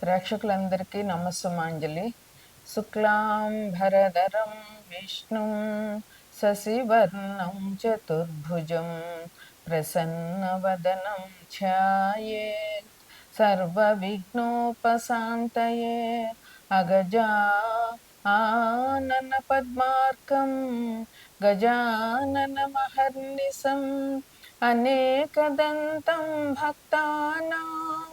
ప్రేక్షకులందరికీ నమస్సుమాంజలి శుక్లాం భరధరం విష్ణుం శశివర్ణం చతుర్భుజం ప్రసన్నవదనం ఛాయేత్ సర్వవిఘ్నోపశాంతయే అగజా ఆనన పద్మార్కం గజాననమహర్నిశం అనేకదంతం భక్తానాం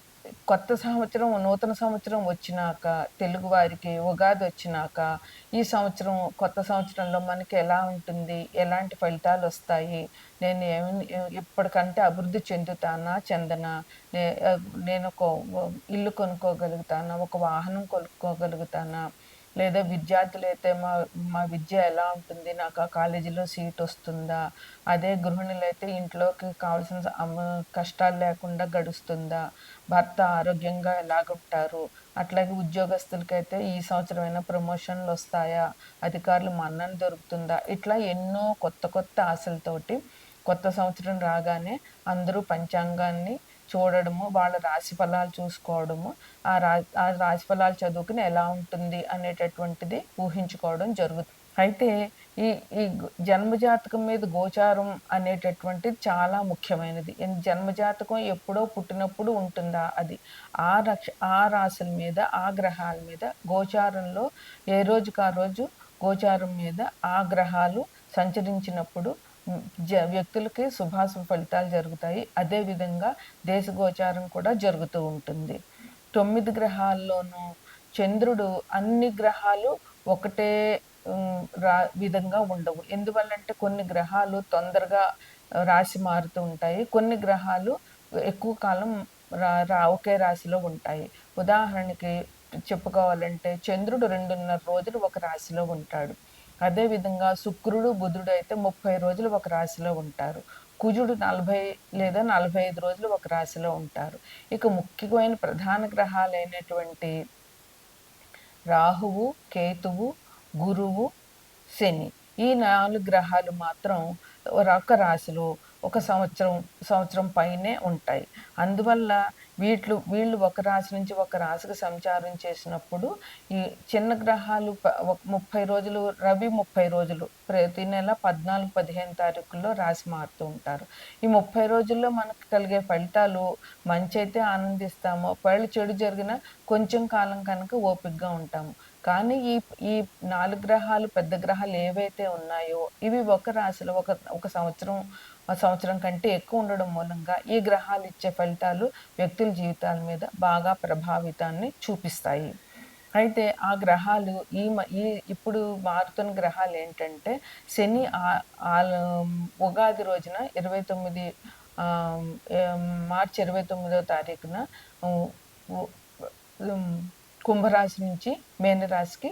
కొత్త సంవత్సరం నూతన సంవత్సరం వచ్చినాక తెలుగు వారికి ఉగాది వచ్చినాక ఈ సంవత్సరం కొత్త సంవత్సరంలో మనకి ఎలా ఉంటుంది? ఎలాంటి ఫలితాలు వస్తాయి? నేను ఏమి ఇప్పటికంటే అభివృద్ధి చెందుతానా చెందనా? నే నేను ఒక ఇల్లు కొనుక్కోగలుగుతానా? ఒక వాహనం కొనుక్కోగలుగుతానా? లేదా విద్యార్థులు అయితే మా మా విద్య ఎలా ఉంటుంది నాకు ఆ కాలేజీలో సీట్ వస్తుందా అదే గృహిణులు అయితే ఇంట్లోకి కావాల్సిన కష్టాలు లేకుండా గడుస్తుందా భర్త ఆరోగ్యంగా ఎలాగుంటారు అట్లాగే ఉద్యోగస్తులకైతే ఈ సంవత్సరమైనా ప్రమోషన్లు వస్తాయా అధికారులు మన్నన దొరుకుతుందా ఇట్లా ఎన్నో కొత్త కొత్త ఆశలతోటి కొత్త సంవత్సరం రాగానే అందరూ పంచాంగాన్ని చూడడము వాళ్ళ రాశి ఫలాలు చూసుకోవడము ఆ రా ఆ రాశి ఫలాలు చదువుకుని ఎలా ఉంటుంది అనేటటువంటిది ఊహించుకోవడం జరుగుతుంది. అయితే ఈ ఈ జన్మజాతకం మీద గోచారం అనేటటువంటిది చాలా ముఖ్యమైనది. జన్మజాతకం ఎప్పుడో పుట్టినప్పుడు ఉంటుందా అది? ఆ రక్ష ఆ రాశుల మీద ఆ గ్రహాల మీద గోచారంలో ఏ రోజుకు ఆ రోజు? గోచారం మీద ఆ గ్రహాలు సంచరించినప్పుడు వ్యక్తులకి శుభాశుభ ఫలితాలు జరుగుతాయి. అదేవిధంగా దేశగోచారం కూడా జరుగుతూ ఉంటుంది. తొమ్మిది గ్రహాల్లోనూ చంద్రుడు అన్ని గ్రహాలు ఒకటే రా విధంగా ఉండవు. ఎందువల్లంటే కొన్ని గ్రహాలు తొందరగా రాశి మారుతూ ఉంటాయి. కొన్ని గ్రహాలు ఎక్కువ కాలం రా రా ఒకే రాశిలో ఉంటాయి. ఉదాహరణకి చెప్పుకోవాలంటే చంద్రుడు రెండున్నర రోజులు ఒక రాశిలో ఉంటాడు. అదేవిధంగా శుక్రుడు బుధుడు అయితే ముప్పై రోజులు ఒక రాశిలో ఉంటారు. కుజుడు నలభై లేదా నలభై ఐదు రోజులు ఒక రాశిలో ఉంటారు. ఇక ముఖ్యమైన ప్రధాన గ్రహాలైనటువంటి రాహువు కేతువు గురువు శని ఈ నాలుగు గ్రహాలు మాత్రం ఒక రాశిలో ఒక సంవత్సరం సంవత్సరం పైనే ఉంటాయి. అందువల్ల వీళ్ళు వీళ్ళు ఒక రాశి నుంచి ఒక రాశికి సంచారం చేసినప్పుడు ఈ చిన్న గ్రహాలు ముప్పై రోజులు రవి ముప్పై రోజులు ప్రతి నెల పద్నాలుగు పదిహేను తారీఖుల్లో రాశి మారుతూ ఉంటారు. ఈ ముప్పై రోజుల్లో మనకు కలిగే ఫలితాలు మంచి అయితే ఆనందిస్తాము ఒకవేళ చెడు జరిగిన కొంచెం కాలం కనుక ఓపికగా ఉంటాము. కానీ ఈ ఈ నాలుగు గ్రహాలు పెద్ద గ్రహాలు ఏవైతే ఉన్నాయో ఇవి ఒక రాశిలో ఒక ఒక సంవత్సరం సంవత్సరం కంటే ఎక్కువ ఉండడం మూలంగా ఈ గ్రహాలు ఇచ్చే ఫలితాలు వ్యక్తుల జీవితాల మీద బాగా ప్రభావితాన్ని చూపిస్తాయి. అయితే ఆ గ్రహాలు ఈ మ- ఈ ఇప్పుడు మారుతున్న గ్రహాలు ఏంటంటే శని ఆ- ఉగాది రోజున ఇరవై తొమ్మిది మార్చి ఇరవై తొమ్మిదో తారీఖున కుంభరాశి నుంచి మేనరాశికి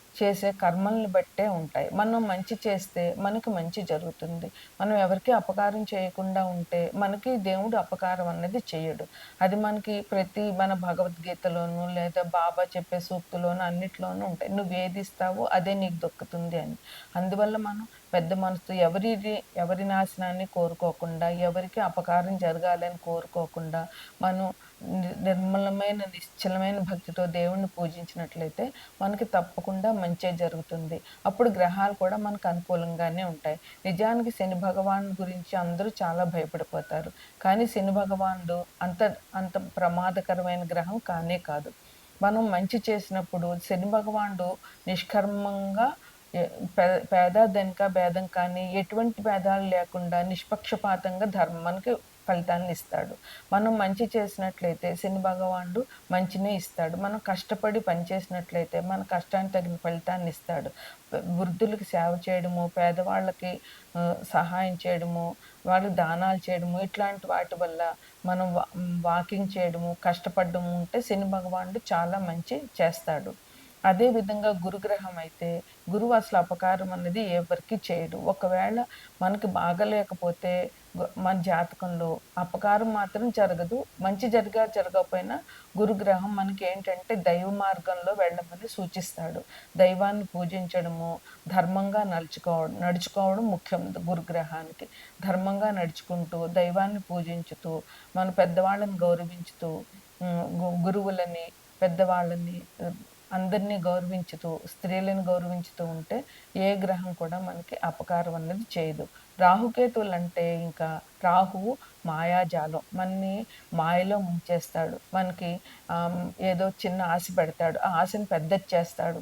చేసే కర్మల్ని బట్టే ఉంటాయి. మనం మంచి చేస్తే మనకి మంచి జరుగుతుంది. మనం ఎవరికి అపకారం చేయకుండా ఉంటే మనకి దేవుడు అపకారం అన్నది చేయడు. అది మనకి ప్రతి మన భగవద్గీతలోనూ లేదా బాబా చెప్పే సూక్తులోనూ అన్నిట్లోనూ ఉంటాయి. నువ్వు ఏది ఇస్తావో అదే నీకు దొక్కుతుంది అని. అందువల్ల మనం పెద్ద మనసు ఎవరి ఎవరి నాశనాన్ని కోరుకోకుండా ఎవరికి అపకారం జరగాలని కోరుకోకుండా మనం నిర్మలమైన నిశ్చలమైన భక్తితో దేవుణ్ణి పూజించినట్లయితే మనకి తప్పకుండా మంచి జరుగుతుంది. అప్పుడు గ్రహాలు కూడా మనకు అనుకూలంగానే ఉంటాయి. నిజానికి శని భగవాన్ గురించి అందరూ చాలా భయపడిపోతారు. కానీ శని భగవానుడు అంత అంత ప్రమాదకరమైన గ్రహం కానే కాదు. మనం మంచి చేసినప్పుడు శని భగవానుడు నిష్కర్మంగా పేద ధనిక భేదం కానీ ఎటువంటి భేదాలు లేకుండా నిష్పక్షపాతంగా ధర్మానికి ఫలితాన్ని ఇస్తాడు. మనం మంచి చేసినట్లయితే శని భగవానుడు మంచినే ఇస్తాడు. మనం కష్టపడి పనిచేసినట్లయితే మన కష్టానికి తగిన ఫలితాన్ని ఇస్తాడు. వృద్ధులకి సేవ చేయడము పేదవాళ్ళకి సహాయం చేయడము వాళ్ళకి దానాలు చేయడము ఇట్లాంటి వాటి వల్ల మనం వాకింగ్ చేయడము కష్టపడము ఉంటే శని భగవానుడు చాలా మంచి చేస్తాడు. అదేవిధంగా గురుగ్రహం అయితే గురువు అసలు అపకారం అనేది ఎవరికి చేయడు ఒకవేళ మనకి బాగలేకపోతే మన జాతకంలో అపకారం మాత్రం జరగదు. మంచి జరిగా జరగకపోయినా గురుగ్రహం మనకి ఏంటంటే దైవ మార్గంలో వెళ్ళమని సూచిస్తాడు. దైవాన్ని పూజించడము ధర్మంగా నడుచుకోవడం నడుచుకోవడం ముఖ్యం గురుగ్రహానికి. ధర్మంగా నడుచుకుంటూ దైవాన్ని పూజించుతూ మన పెద్దవాళ్ళని గౌరవించుతూ గురువులని పెద్దవాళ్ళని అందరినీ గౌరవించుతూ స్త్రీలను గౌరవించుతూ ఉంటే ఏ గ్రహం కూడా మనకి అపకారం అనేది చేయదు. రాహుకేతువులు అంటే ఇంకా రాహువు మాయాజాలం. మనని మాయలో ముంచేస్తాడు. మనకి ఏదో చిన్న ఆశ పెడతాడు. ఆ ఆశని పెద్ద చేస్తాడు.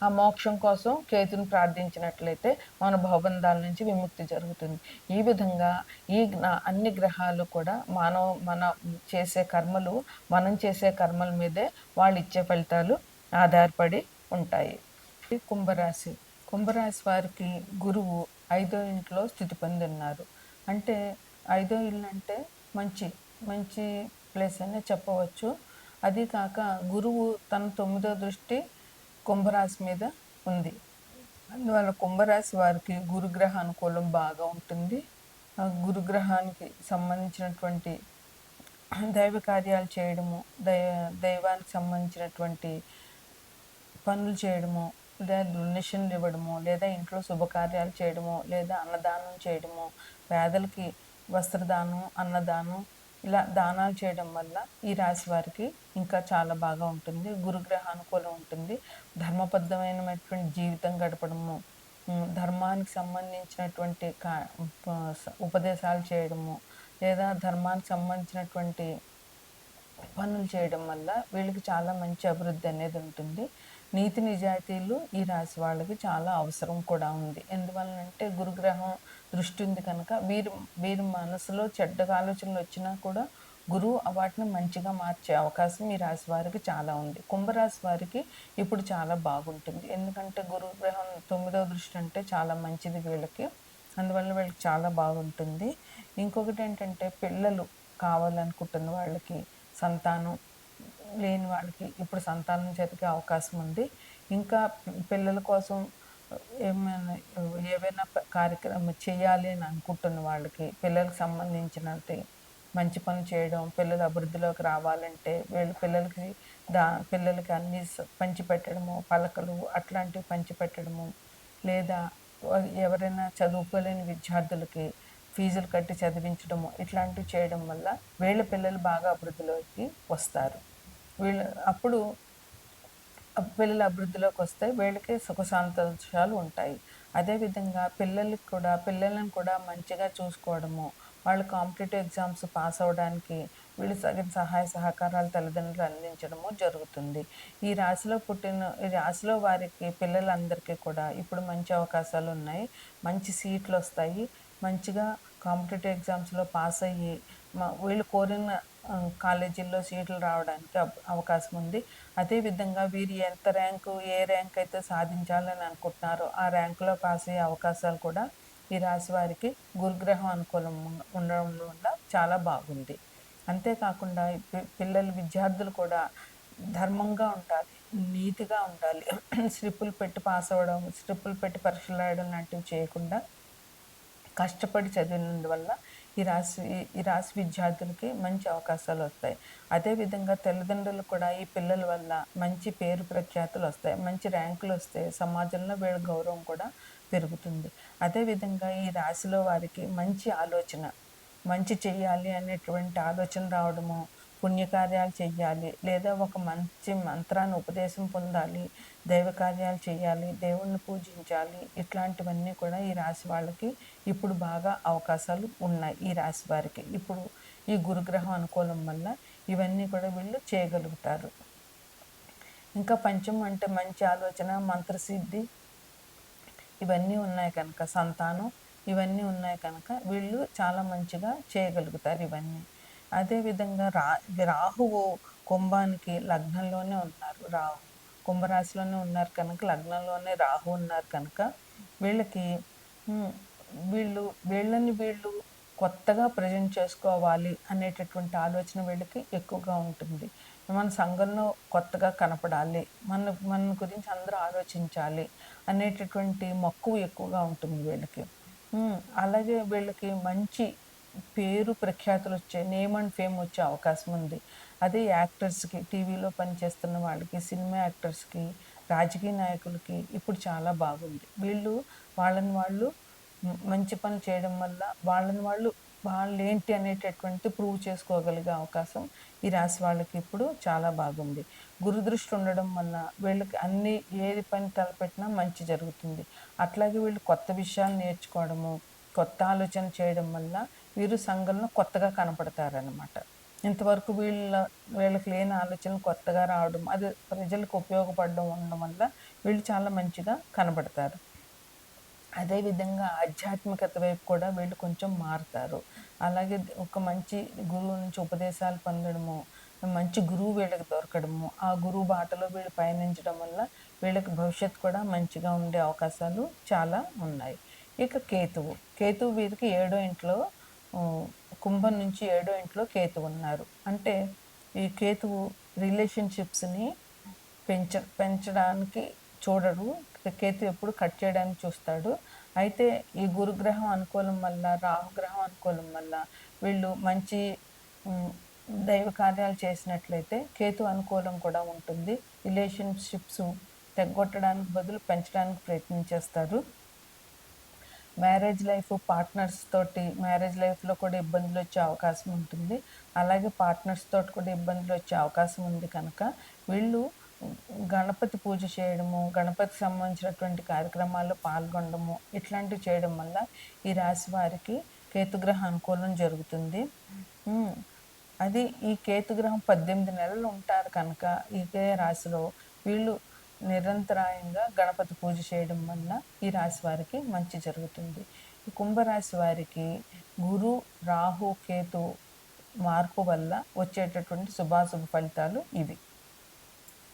ఆ మోక్షం కోసం కేతుని ప్రార్థించినట్లయితే మన భవబంధాల నుంచి విముక్తి జరుగుతుంది. ఈ విధంగా ఈ అన్ని గ్రహాలు కూడా మానవ మన చేసే కర్మలు మనం చేసే కర్మల మీదే వాళ్ళు ఇచ్చే ఫలితాలు ఆధారపడి ఉంటాయి. కుంభరాశి. కుంభరాశి వారికి గురువు ఐదో ఇంట్లో స్థితి పొంది ఉన్నారు. అంటే ఐదో ఇల్లు అంటే మంచి మంచి ప్లేస్ అనే చెప్పవచ్చు. అది కాక గురువు తన తొమ్మిదో దృష్టి కుంభరాశి మీద ఉంది. అందువల్ల కుంభరాశి వారికి గురుగ్రహ అనుకూలం బాగా ఉంటుంది. గురుగ్రహానికి సంబంధించినటువంటి దైవ కార్యాలు చేయడము దైవ దైవానికి సంబంధించినటువంటి పనులు చేయడము లేదా డొనేషన్లు ఇవ్వడము లేదా ఇంట్లో శుభకార్యాలు చేయడము లేదా అన్నదానం చేయడము పేదలకి వస్త్రదానం అన్నదానం ఇలా దానాలు చేయడం వల్ల ఈ రాశి వారికి ఇంకా చాలా బాగా ఉంటుంది. గురుగ్రహ అనుకూలం ఉంటుంది. ధర్మబద్ధమైనటువంటి జీవితం గడపడము ధర్మానికి సంబంధించినటువంటి కా ఉపదేశాలు చేయడము లేదా ధర్మానికి సంబంధించినటువంటి పనులు చేయడం వల్ల వీళ్ళకి చాలా మంచి అభివృద్ధి అనేది ఉంటుంది. నీతి నిజాయితీలు ఈ రాశి వాళ్ళకి చాలా అవసరం కూడా ఉంది. ఎందువల్లంటే గురుగ్రహం దృష్టి ఉంది కనుక వీరు వీరి మనసులో చెడ్డగా ఆలోచనలు వచ్చినా కూడా గురువు వాటిని మంచిగా మార్చే అవకాశం ఈ రాశి వారికి చాలా ఉంది. కుంభరాశి వారికి ఇప్పుడు చాలా బాగుంటుంది. ఎందుకంటే గురుగ్రహం తొమ్మిదవ దృష్టి అంటే చాలా మంచిది వీళ్ళకి. అందువల్ల వీళ్ళకి చాలా బాగుంటుంది. ఇంకొకటి ఏంటంటే పిల్లలు కావాలనుకుంటున్న వాళ్ళకి సంతానం లేని వాళ్ళకి ఇప్పుడు సంతానం జరిగే అవకాశం ఉంది. ఇంకా పిల్లల కోసం ఏమైనా ఏవైనా కార్యక్రమం చేయాలి అని అనుకుంటున్న వాళ్ళకి పిల్లలకు సంబంధించినట్టు మంచి పని చేయడం పిల్లలు అభివృద్ధిలోకి రావాలంటే వీళ్ళ పిల్లలకి దా పిల్లలకి అన్నీ పంచిపెట్టడము పలకలు అట్లాంటివి పంచిపెట్టడము లేదా ఎవరైనా చదువుకోలేని విద్యార్థులకి ఫీజులు కట్టి చదివించడము ఇట్లాంటివి చేయడం వల్ల వీళ్ళ పిల్లలు బాగా అభివృద్ధిలోకి వస్తారు. వీళ్ళు అప్పుడు పిల్లల అభివృద్ధిలోకి వస్తే వీళ్ళకి సుఖసాంతోషాలు ఉంటాయి. అదేవిధంగా పిల్లలకి కూడా పిల్లలను కూడా మంచిగా చూసుకోవడము వాళ్ళు కాంపిటేటివ్ ఎగ్జామ్స్ పాస్ అవ్వడానికి వీళ్ళు తగిన సహాయ సహకారాలు తల్లిదండ్రులు అందించడము జరుగుతుంది. ఈ రాశిలో పుట్టిన ఈ రాశిలో వారికి పిల్లలందరికీ కూడా ఇప్పుడు మంచి అవకాశాలు ఉన్నాయి. మంచి సీట్లు వస్తాయి. మంచిగా కాంపిటేటివ్ ఎగ్జామ్స్లో పాస్ అయ్యి మా వీళ్ళు కోరిన కాలేజీల్లో సీట్లు రావడానికి అవకాశం ఉంది. అదేవిధంగా వీరు ఎంత ర్యాంకు ఏ ర్యాంక్ అయితే సాధించాలని అనుకుంటున్నారో ఆ ర్యాంకులో పాస్ అయ్యే అవకాశాలు కూడా ఈ రాశి వారికి గురుగ్రహం అనుకూలం ఉండడం వల్ల చాలా బాగుంది. అంతేకాకుండా పిల్లలు విద్యార్థులు కూడా ధర్మంగా ఉండాలి నీతిగా ఉండాలి. స్లిప్పులు పెట్టి పాస్ అవ్వడం స్లిప్పులు పెట్టి పరీక్షలు రాయడం లాంటివి చేయకుండా కష్టపడి చదివినందువల్ల ఈ రాశి ఈ రాశి విద్యార్థులకి మంచి అవకాశాలు వస్తాయి. అదేవిధంగా తల్లిదండ్రులు కూడా ఈ పిల్లల వల్ల మంచి పేరు ప్రఖ్యాతులు వస్తాయి. మంచి ర్యాంకులు వస్తాయి. సమాజంలో వీళ్ళ గౌరవం కూడా పెరుగుతుంది. అదేవిధంగా ఈ రాశిలో వారికి మంచి ఆలోచన మంచి చేయాలి అనేటువంటి ఆలోచన రావడము పుణ్యకార్యాలు చెయ్యాలి లేదా ఒక మంచి మంత్రాన్ని ఉపదేశం పొందాలి దైవ కార్యాలు చేయాలి దేవుణ్ణి పూజించాలి ఇట్లాంటివన్నీ కూడా ఈ రాశి వాళ్ళకి ఇప్పుడు బాగా అవకాశాలు ఉన్నాయి ఈ రాశి వారికి. ఇప్పుడు ఈ గురుగ్రహం అనుకూలం వల్ల ఇవన్నీ కూడా వీళ్ళు చేయగలుగుతారు. ఇంకా పంచం అంటే మంచి ఆలోచన మంత్రసిద్ధి ఇవన్నీ ఉన్నాయి కనుక సంతానం ఇవన్నీ ఉన్నాయి కనుక వీళ్ళు చాలా మంచిగా చేయగలుగుతారు ఇవన్నీ. అదేవిధంగా రా రాహువు కుంభానికి లగ్నంలోనే ఉన్నారు. రాహు కుంభరాశిలోనే ఉన్నారు కనుక లగ్నంలోనే రాహు ఉన్నారు కనుక వీళ్ళకి వీళ్ళు వీళ్ళని వీళ్ళు కొత్తగా ప్రజెంట్ చేసుకోవాలి అనేటటువంటి ఆలోచన వీళ్ళకి ఎక్కువగా ఉంటుంది. మన సంఘంలో కొత్తగా కనపడాలి మన మన గురించి అందరూ ఆలోచించాలి అనేటటువంటి మక్కువ ఎక్కువగా ఉంటుంది వీళ్ళకి. అలాగే వీళ్ళకి మంచి పేరు ప్రఖ్యాతులు వచ్చే నేమ్ అండ్ ఫేమ్ వచ్చే అవకాశం ఉంది. అదే యాక్టర్స్కి టీవీలో పనిచేస్తున్న వాళ్ళకి సినిమా యాక్టర్స్కి రాజకీయ నాయకులకి ఇప్పుడు చాలా బాగుంది. వీళ్ళు వాళ్ళని వాళ్ళు మంచి పని చేయడం వల్ల వాళ్ళని వాళ్ళు వాళ్ళు ఏంటి అనేటటువంటి ప్రూవ్ చేసుకోగలిగే అవకాశం ఈ రాశి వాళ్ళకి ఇప్పుడు చాలా బాగుంది. గురుదృష్టి ఉండడం వల్ల వీళ్ళకి అన్ని ఏది పని తలపెట్టినా మంచి జరుగుతుంది. అట్లాగే వీళ్ళు కొత్త విషయాలు నేర్చుకోవడము కొత్త ఆలోచన చేయడం వల్ల వీరు సంఘంలో కొత్తగా కనపడతారనమాట ఇంతవరకు వీళ్ళ వీళ్ళకి లేని ఆలోచనలు కొత్తగా రావడం అది ప్రజలకు ఉపయోగపడడం ఉండడం వల్ల వీళ్ళు చాలా మంచిగా కనబడతారు అదేవిధంగా ఆధ్యాత్మికత వైపు కూడా వీళ్ళు కొంచెం మారుతారు. అలాగే ఒక మంచి గురువు నుంచి ఉపదేశాలు పొందడము మంచి గురువు వీళ్ళకి దొరకడము ఆ గురువు బాటలో వీళ్ళు పయనించడం వల్ల వీళ్ళకి భవిష్యత్తు కూడా మంచిగా ఉండే అవకాశాలు చాలా ఉన్నాయి. ఇక కేతువు. కేతువు వీరికి ఏడో ఇంట్లో కుంభం నుంచి ఏడో ఇంట్లో కేతు ఉన్నారు. అంటే ఈ కేతువు రిలేషన్షిప్స్ని పెంచ పెంచడానికి చూడడు కేతు ఎప్పుడు కట్ చేయడానికి చూస్తాడు. అయితే ఈ గురుగ్రహం అనుకూలం వల్ల రాహుగ్రహం అనుకూలం వల్ల వీళ్ళు మంచి దైవ కార్యాలు చేసినట్లయితే కేతు అనుకూలం కూడా ఉంటుంది. రిలేషన్షిప్స్ తెగొట్టడానికి బదులు పెంచడానికి ప్రయత్నం చేస్తారు మ్యారేజ్ లైఫ్ పార్ట్నర్స్ తోటి మ్యారేజ్ లైఫ్లో కూడా ఇబ్బందులు వచ్చే అవకాశం ఉంటుంది. అలాగే పార్ట్నర్స్ తోటి కూడా ఇబ్బందులు వచ్చే అవకాశం ఉంది కనుక వీళ్ళు గణపతి పూజ చేయడము గణపతి సంబంధించినటువంటి కార్యక్రమాల్లో పాల్గొనడము ఇట్లాంటివి చేయడం వల్ల ఈ రాశి వారికి కేతుగ్రహ అనుకూలం జరుగుతుంది. అది ఈ కేతుగ్రహం పద్దెనిమిది నెలలు ఉంటారు కనుక ఇదే రాశిలో వీళ్ళు నిరంతరాయంగా గణపతి పూజ చేయడం వల్ల ఈ రాశి వారికి మంచి జరుగుతుంది. ఈ కుంభరాశి వారికి గురు రాహు కేతు మార్పు వల్ల వచ్చేటటువంటి శుభాశుభ ఫలితాలు ఇవి.